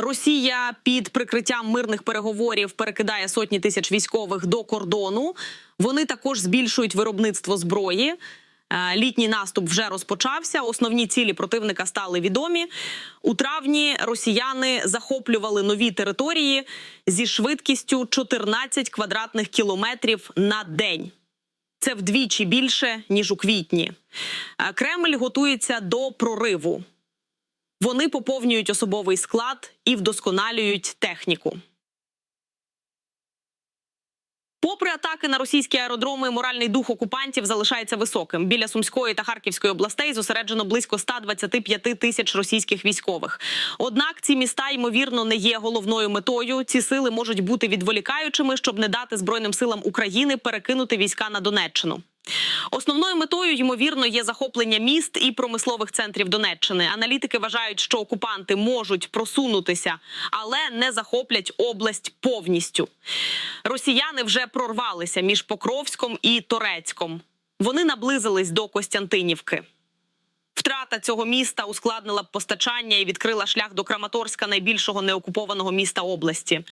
Росія під прикриттям мирних переговорів перекидає сотні тисяч військових до кордону. Вони також збільшують виробництво зброї. Е, Літній наступ вже розпочався. Основні цілі противника стали відомі. У травні росіяни захоплювали нові території зі швидкістю 14 квадратних кілометрів на день. Це вдвічі більше ніж у квітні. Е, Кремль готується до прориву. Вони поповнюють особовий склад і вдосконалюють техніку. Попри атаки на російські аеродроми, моральний дух окупантів залишається високим. Біля Сумської та Харківської областей зосереджено близько 125 тисяч російських військових. Однак ці міста ймовірно не є головною метою. Ці сили можуть бути відволікаючими, щоб не дати збройним силам України перекинути війська на Донеччину. Основною метою ймовірно є захоплення міст і промислових центрів Донеччини. Аналітики вважають, що окупанти можуть просунутися, але не захоплять область повністю. Росіяни вже прорвалися між Покровськом і Торецьком. Вони наблизились до Костянтинівки. Втрата цього міста ускладнила постачання і відкрила шлях до Краматорська, найбільшого неокупованого міста області.